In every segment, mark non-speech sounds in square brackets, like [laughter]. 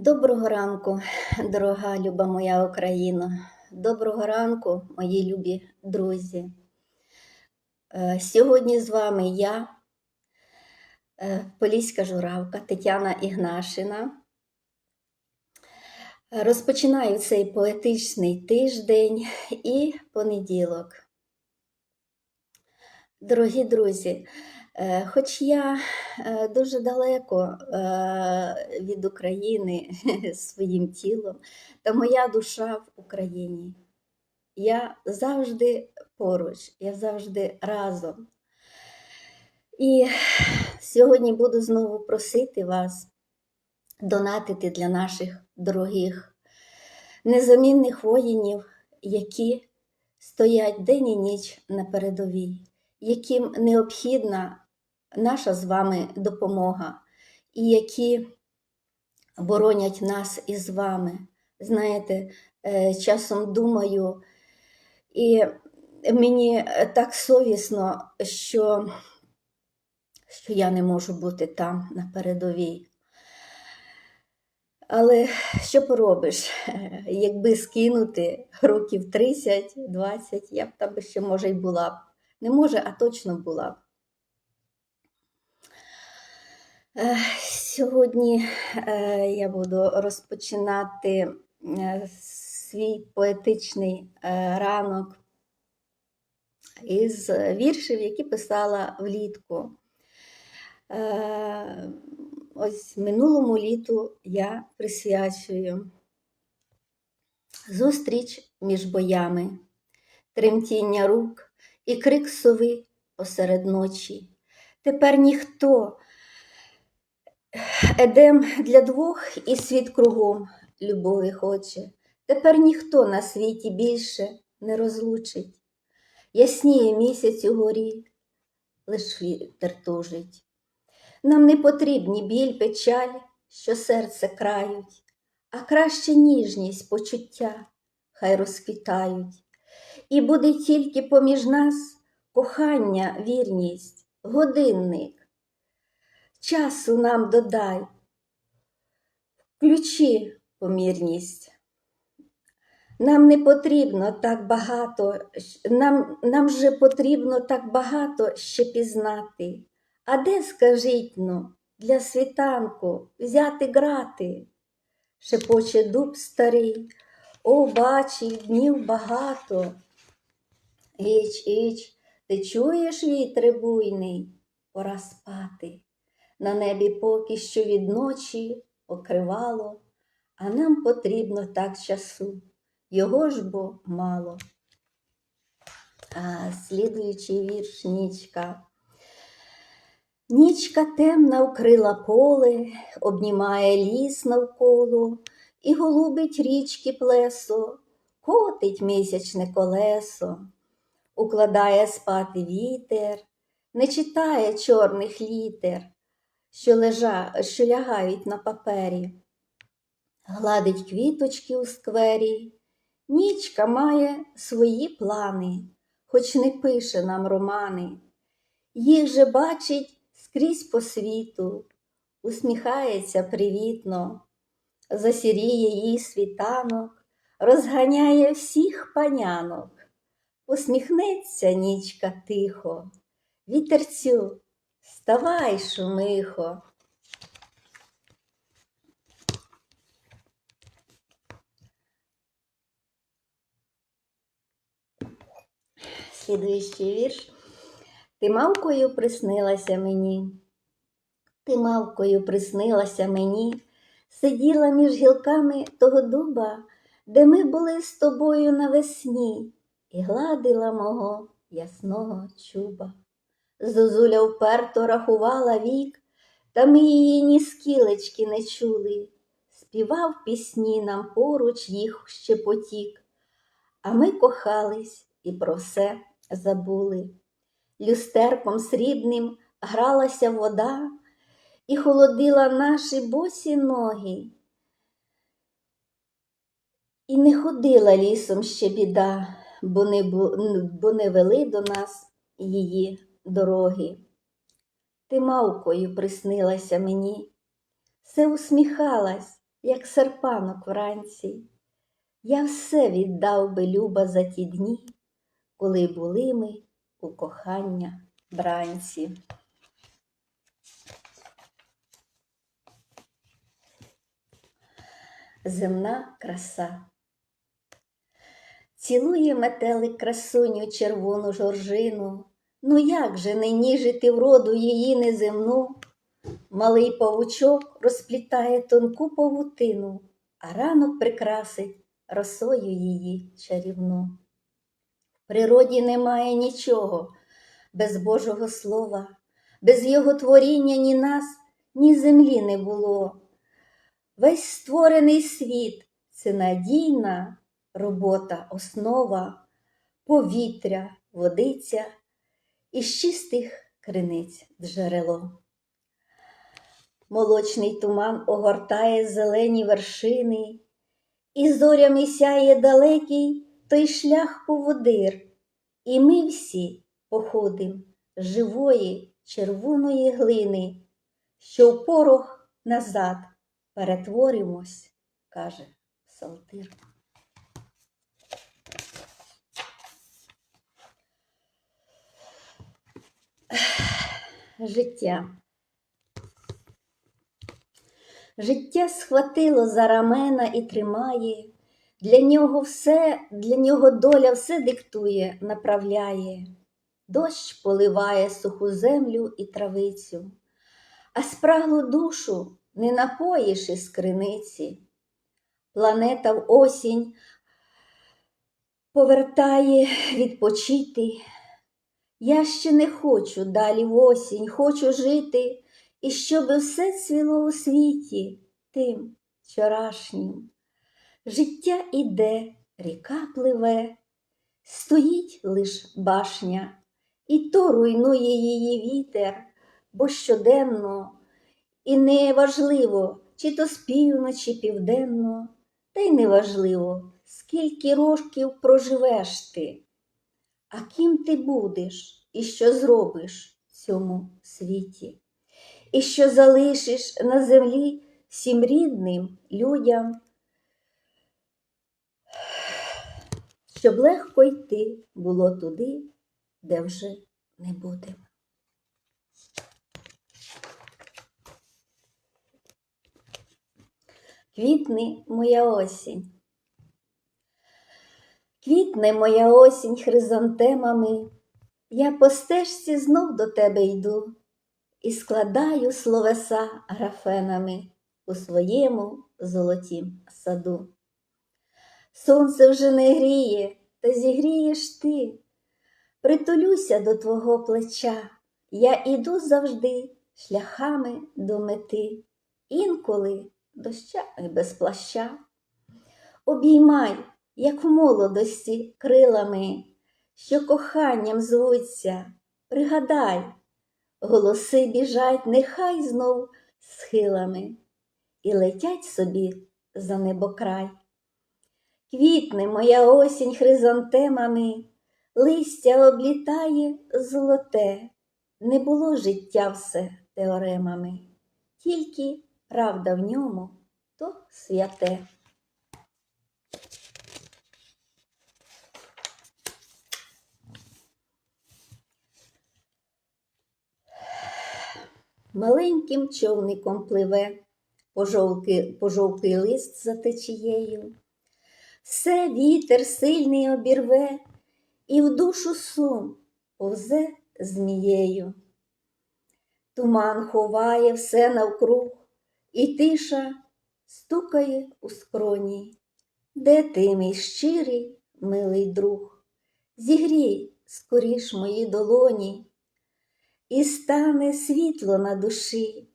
Доброго ранку, дорога люба моя Україна. Доброго ранку, мої любі друзі. Е, Сьогодні з вами я, е, Поліська журавка Тетяна Ігнашина. Розпочинаю цей поетичний тиждень і понеділок. Дорогі друзі, хоч я е, дуже далеко е, від України [laughs] своїм тілом, та моя душа в Україні. Я завжди поруч, я завжди разом. І сьогодні буду знову просити вас донатити для наших дорогих, незамінних воїнів, які стоять день і ніч на передовій, яким необхідна наша з вами допомога, і які боронять нас із вами. Знаєте, е, часом думаю, і мені так совісно, що, що я не можу бути там на передовій. Але що поробиш? [laughs] Якби скинути років 30-20, я б там ще може й була б. Не може, а точно була б. Е, Сьогодні е, я буду розпочинати е, свій поетичний е, ранок із віршів, які писала влітку. Ось минулому літу я присвячую зустріч між боями, тремтіння рук і крик сови посеред ночі. Тепер ніхто едем для двох і світ кругом любові хоче. Тепер ніхто на світі більше не розлучить. Ясніє місяць у горі, лиш вітер тужить. Нам не потрібні біль, печаль, що серце крають, а краще ніжність, почуття хай розквітають. І буде тільки поміж нас кохання, вірність, годинник. Часу нам додай, включи помірність. Нам не потрібно так багато, нам, нам же потрібно так багато ще пізнати. А де, скажіть ну, для світанку взяти грати? Шепоче дуб старий, о, бачив днів багато. Іч, іч, ти чуєш вітри буйний, пора спати. На небі поки що від ночі покривало, а нам потрібно так часу, його ж бо мало. А слідуючий вірш нічка. Нічка темна вкрила поле, обнімає ліс навколо, і голубить річки плесо, котить місячне колесо, укладає спати вітер, не читає чорних літер, що, лежа, що лягають на папері, гладить квіточки у сквері. Нічка має свої плани, хоч не пише нам романи. Їх же бачить скрізь по світу, усміхається привітно, засіріє їй світанок, розганяє всіх панянок, усміхнеться нічка тихо, вітерцю, вставай, шумихо. Слідуючий вірш. Ти мавкою приснилася мені, ти мавкою приснилася мені, сиділа між гілками того дуба, де ми були з тобою навесні, і гладила мого ясного чуба. Зозуля вперто рахувала вік, та ми її ні скілечки не чули. Співав пісні нам поруч їх ще потік, а ми кохались і про все забули люстерком срібним гралася вода і холодила наші босі ноги. І не ходила лісом ще біда, бо не, бо не вели до нас її дороги. Ти мавкою приснилася мені, все усміхалась, як серпанок вранці. Я все віддав би люба за ті дні, коли були ми у кохання бранці. Земна краса. Цілує метелик красуню червону жоржину. Ну як же не ніжити вроду її неземну? Малий павучок розплітає тонку павутину, а ранок прикрасить росою її чарівну. В природі немає нічого без Божого Слова, без Його творіння ні нас, ні землі не було. Весь створений світ це надійна робота, основа, повітря, водиця і з чистих криниць джерело. Молочний туман огортає зелені вершини, і зорями сяє далекий той шлях поводир, і ми всі походим живої червоної глини, що в порох назад перетворимось, каже Псалтир. Життя. Життя схватило за рамена і тримає, для нього все, для нього доля все диктує, направляє. Дощ поливає суху землю і травицю, а спраглу душу не напоїш із криниці. Планета в осінь повертає відпочити. Я ще не хочу далі в осінь, хочу жити, і щоби все цвіло у світі тим вчорашнім. Життя іде, ріка пливе, стоїть лиш башня, і то руйнує її вітер, бо щоденно, і не важливо, чи то з півночі південно, та й не важливо, скільки років проживеш ти, а ким ти будеш і що зробиш в цьому світі, і що залишиш на землі всім рідним людям. щоб легко йти було туди, де вже не будемо. Квітне моя осінь. Квітне моя осінь хризантемами, я по стежці знов до тебе йду і складаю словеса графенами у своєму золотім саду. Сонце вже не гріє, та зігрієш ти. Притулюся до твого плеча, я іду завжди шляхами до мети, інколи дощами без плаща. Обіймай, як в молодості, крилами, що коханням звуться, пригадай, голоси біжать, нехай знов схилами, і летять собі за небокрай. Квітне моя осінь хризантемами, листя облітає золоте, не було життя все теоремами, тільки правда в ньому то святе. Маленьким човником пливе пожовкий, пожовклий лист за течією. Все вітер сильний обірве, і в душу сум повзе змією. Туман ховає все навкруг, і тиша стукає у скроні. Де ти, мій щирий, милий друг? Зігрій скоріш мої долоні, і стане світло на душі,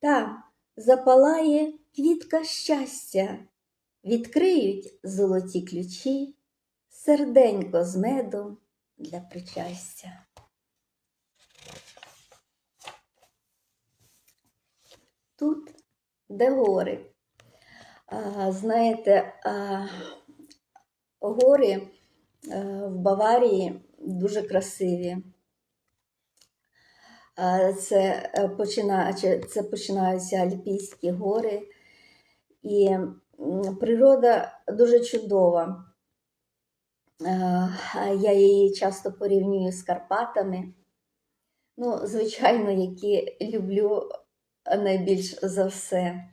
там запалає квітка щастя відкриють золоті ключі, серденько з медом для причастя. Тут, де гори, а, знаєте, а, гори а, в Баварії дуже красиві. Це, почина... це починаються Альпійські гори. І природа дуже чудова. Е, Я її часто порівнюю з Карпатами. Ну, звичайно, які люблю найбільш за все.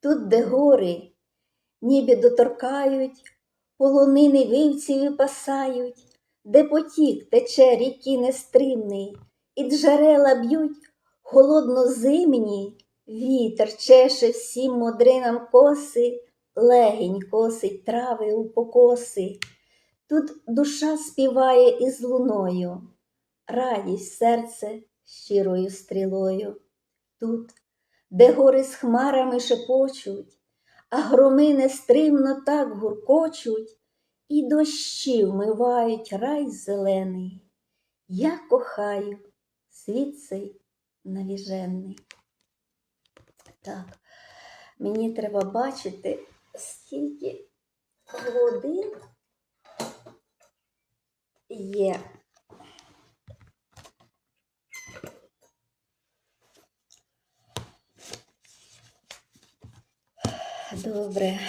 Тут, де гори, ніби доторкають, полонини вивці випасають, де потік тече ріки нестримний, і джерела б'ють холоднозимні, вітер чеше всім модринам коси, легінь косить трави у покоси. Тут душа співає із луною, радість серце щирою стрілою. Тут, де гори з хмарами шепочуть, а громи нестримно так гуркочуть, і дощі вмивають рай зелений. Я кохаю світ цей навіжений. Так, мені треба бачити, скільки годин є. Добре,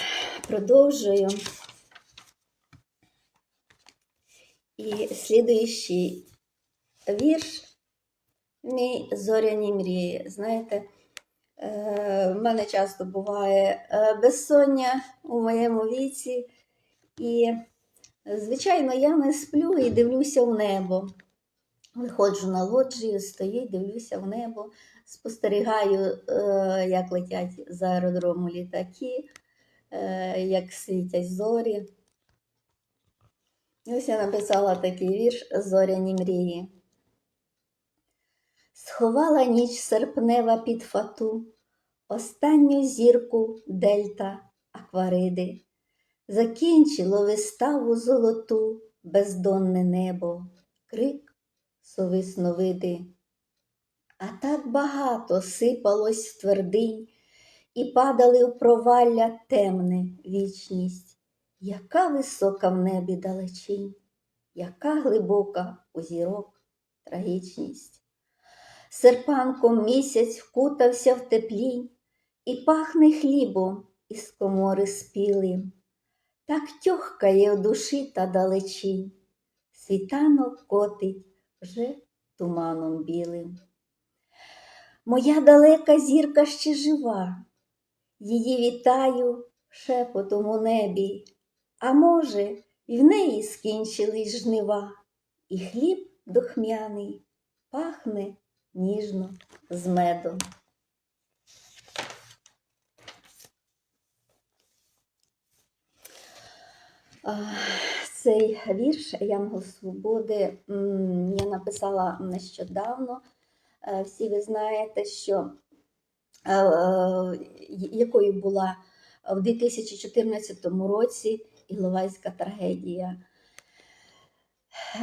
продовжую. І слідуючий вірш мій зоряні мрії. Знаєте, е, в мене часто буває е, безсоння у моєму віці, і, звичайно, я не сплю і дивлюся в небо. Виходжу на лоджію, стою, дивлюся в небо, спостерігаю, е, як летять з аеродрому літаки, як світять зорі. І ось я написала такий вірш Зоряні мрії. Сховала ніч серпнева під фату, останню зірку дельта аквариди. Закінчило виставу золоту, бездонне небо, крик сови сновиди. А так багато сипалось в твердинь, і падали в провалля темне вічність. Яка висока в небі далечінь, яка глибока у зірок трагічність. Серпанком місяць вкутався в теплінь і пахне хлібом із комори спілим. Так тьохкає в душі та далечінь, світанок котить вже туманом білим. Моя далека зірка ще жива, її вітаю шепотом у небі. А може, і в неї скінчились жнива, і хліб духмяний пахне ніжно з медом. Цей вірш Янгол Свободи я написала нещодавно. Е, Всі ви знаєте, що е, е, якою була в 2014 році Іловайська трагедія.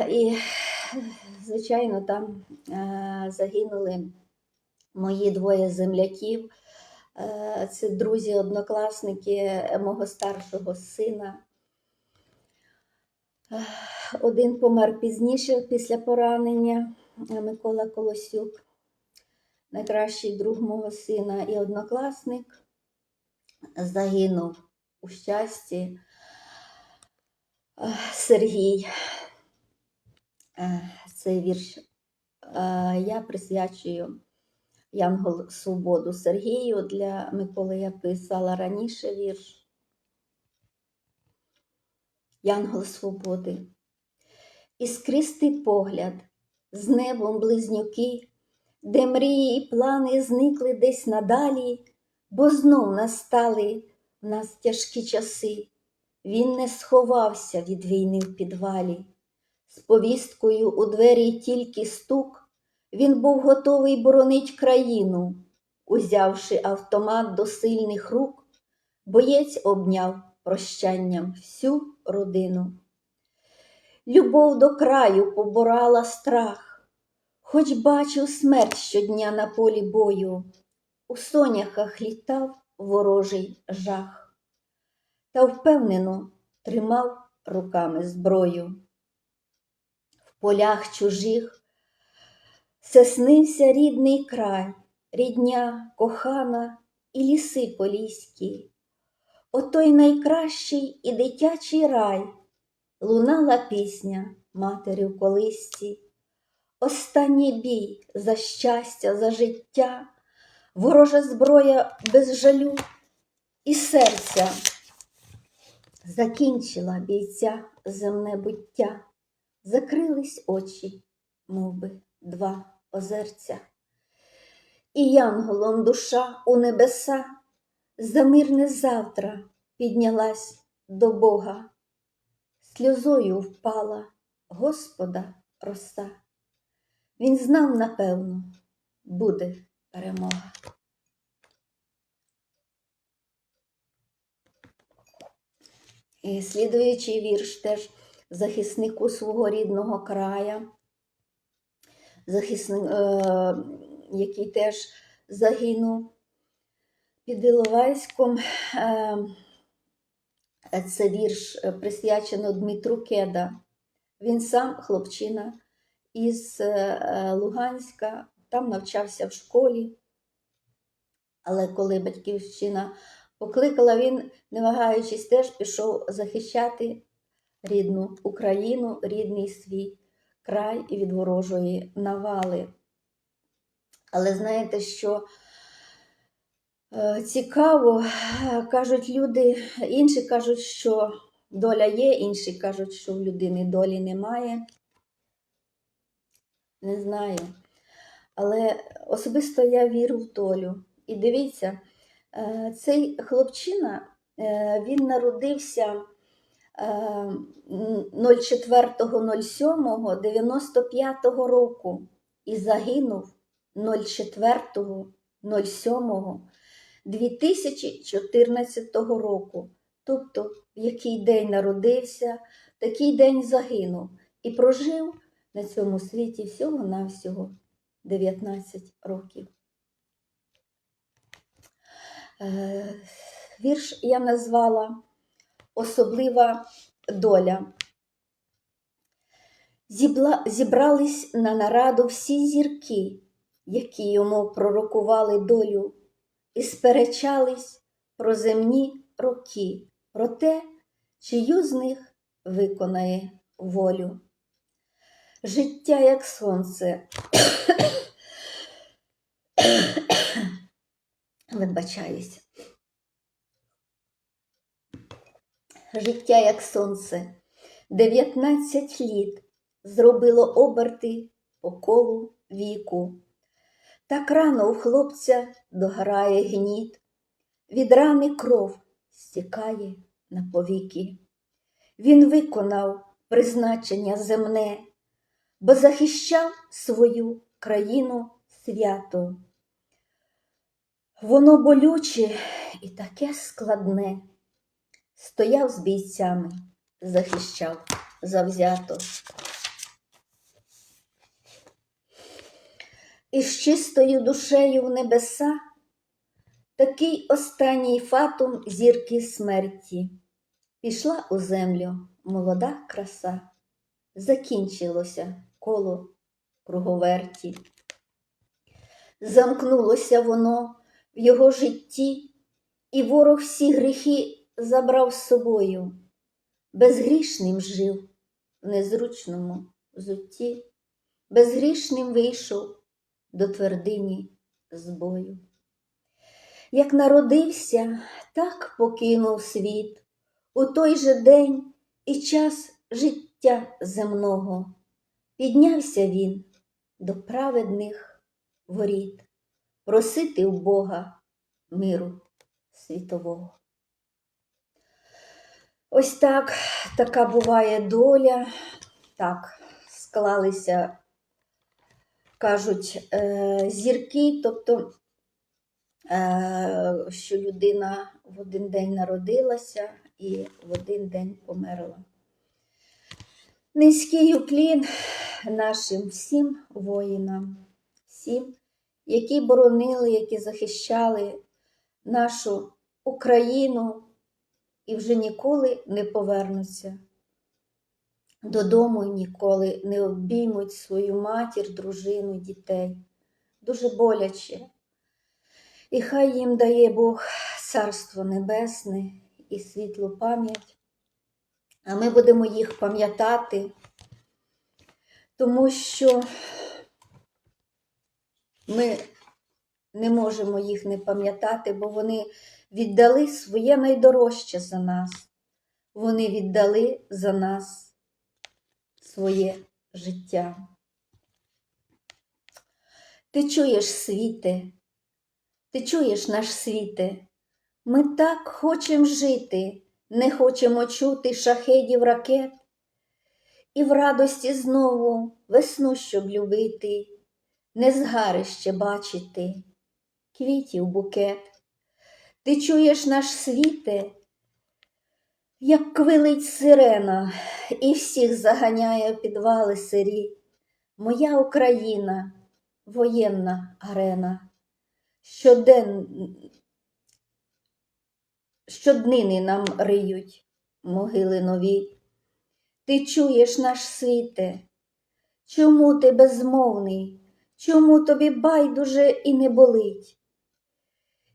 І, звичайно, там е, загинули мої двоє земляків. Е, Це друзі-однокласники мого старшого сина. Е, Один помер пізніше після поранення е, Микола Колосюк, найкращий друг мого сина і однокласник загинув у щасті. Сергій. Е, Цей вірш е, я присвячую Янгол Свободу Сергію. Для Миколи я писала раніше вірш. Янгол Свободи. Іскристий погляд, з небом близнюки, де мрії і плани зникли десь надалі, бо знов настали в нас тяжкі часи. Він не сховався від війни в підвалі. З повісткою у двері тільки стук, він був готовий боронить країну, узявши автомат до сильних рук, боєць обняв прощанням всю родину. Любов до краю поборала страх, хоч бачив смерть щодня на полі бою, у соняхах літав ворожий жах, та впевнено тримав руками зброю. В полях чужих все рідний край, рідня, кохана, і ліси поліські. Отой найкращий і дитячий рай, лунала пісня матері в колисці. Останній бій за щастя, за життя, ворожа зброя без жалю і серця закінчила бійця земне буття, закрились очі, мов би, два озерця. І янголом душа у небеса за мирне завтра піднялась до Бога, сльозою впала Господа роса. Він знав, напевно, буде перемога. Слідуючий вірш теж захиснику свого рідного края, захисник, е, який теж загинув під Іловайськом. Е, це вірш е, присвячено Дмитру Кеда. Він сам хлопчина із е, Луганська, там навчався в школі. Але коли батьківщина покликала, він, не вагаючись, теж пішов захищати рідну Україну, рідний свій край від ворожої навали. Але знаєте, що е, цікаво, кажуть люди, інші кажуть, що доля є, інші кажуть, що в людини долі немає. Не знаю. Але особисто я вірю в долю. І дивіться, цей хлопчина, е, він народився е, 04.07.95 року і загинув 04.07.2014 року. Тобто, в який день народився, такий день загинув. І прожив на цьому світі всього-навсього 19 років. Е, Вірш я назвала Особлива доля. Зібла, зібрались на нараду всі зірки, які йому пророкували долю, і сперечались про земні роки, про те, чию з них виконає волю. Життя, як сонце, вибачаюсь. Життя, як сонце, 19 літ зробило оберти по колу віку. Так рано у хлопця дограє гніт, від рани кров стікає на повіки. Він виконав призначення земне, бо захищав свою країну свято. Воно болюче і таке складне. Стояв з бійцями, захищав завзято. І з чистою душею в небеса такий останній фатум зірки смерті. Пішла у землю молода краса, закінчилося коло круговерті. Замкнулося воно в його житті, і ворог всі гріхи забрав з собою, безгрішним жив в незручному зутті, безгрішним вийшов до твердині з бою. Як народився, так покинув світ у той же день і час життя земного. Піднявся він до праведних воріт, просити у Бога миру світового. Ось так, така буває доля. Так, склалися, кажуть, е, зірки, тобто, е, що людина в один день народилася і в один день померла. Низький уклін нашим всім воїнам, всім, які боронили, які захищали нашу Україну і вже ніколи не повернуться додому ніколи не обіймуть свою матір, дружину, дітей. Дуже боляче. І хай їм дає Бог царство небесне і світлу пам'ять. А ми будемо їх пам'ятати, тому що ми не можемо їх не пам'ятати, бо вони віддали своє найдорожче за нас. Вони віддали за нас своє життя. Ти чуєш світе, ти чуєш наш світе, ми так хочемо жити, не хочемо чути шахедів ракет, і в радості знову весну, щоб любити, не згарище бачити, квітів букет. Ти чуєш наш світе, як квилить сирена, і всіх заганяє підвали сирі. Моя Україна, воєнна арена, щоден... щоднини нам риють могили нові. Ти чуєш наш світе, чому ти безмовний, чому тобі байдуже і не болить?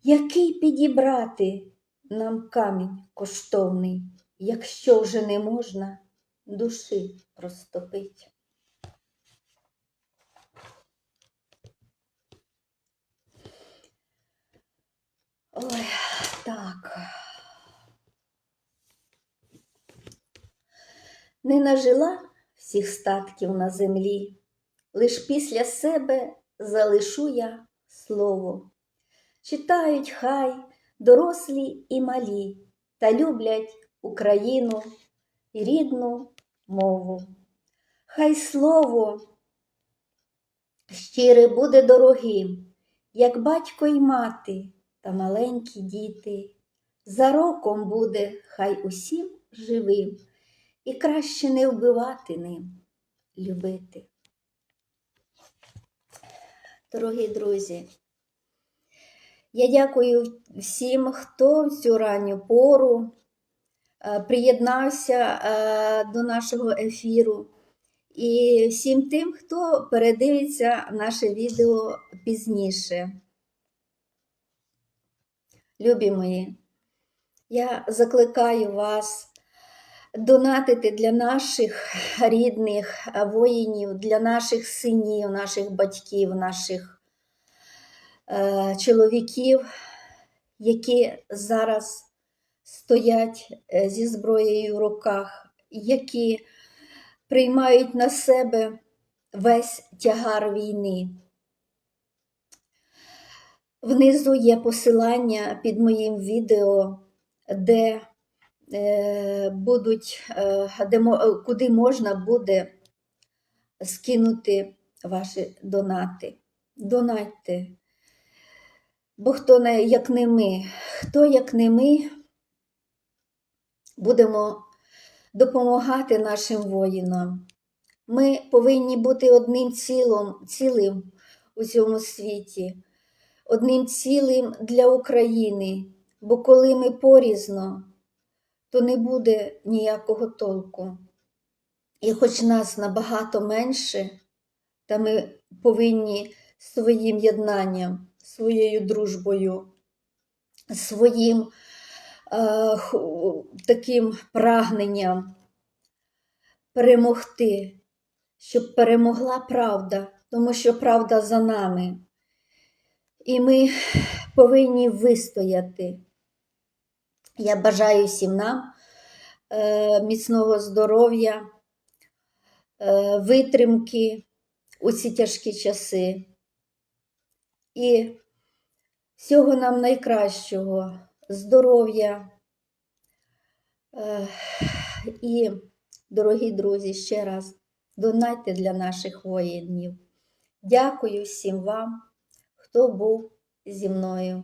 Який підібрати нам камінь коштовний, якщо вже не можна душі розтопить? Ой, так. Не нажила всіх статків на землі, лиш після себе залишу я слово. Читають хай дорослі і малі, та люблять Україну і рідну мову. Хай слово щире буде дорогим, як батько й мати та маленькі діти. За роком буде хай усім живим, і краще не вбивати ним, любити. Дорогі друзі, я дякую всім, хто в цю ранню пору е, приєднався е, до нашого ефіру. І всім тим, хто передивиться наше відео пізніше. Любі мої, я закликаю вас донатити для наших рідних воїнів, для наших синів, наших батьків, наших е, чоловіків, які зараз стоять е, зі зброєю в руках, які приймають на себе весь тягар війни. Внизу є посилання під моїм відео, де будуть, е, де, куди можна буде скинути ваші донати. Донатьте. Бо хто не, як не ми, хто як не ми, будемо допомагати нашим воїнам. Ми повинні бути одним цілом, цілим у цьому світі, одним цілим для України, бо коли ми порізно, то не буде ніякого толку. І хоч нас набагато менше, та ми повинні своїм єднанням, своєю дружбою, своїм е, таким прагненням перемогти, щоб перемогла правда, тому що правда за нами. І ми повинні вистояти. Я бажаю всім нам е, міцного здоров'я, е, витримки у ці тяжкі часи. І всього нам найкращого, здоров'я. Е, І, дорогі друзі, ще раз донайте для наших воїнів. Дякую всім вам, хто був зі мною.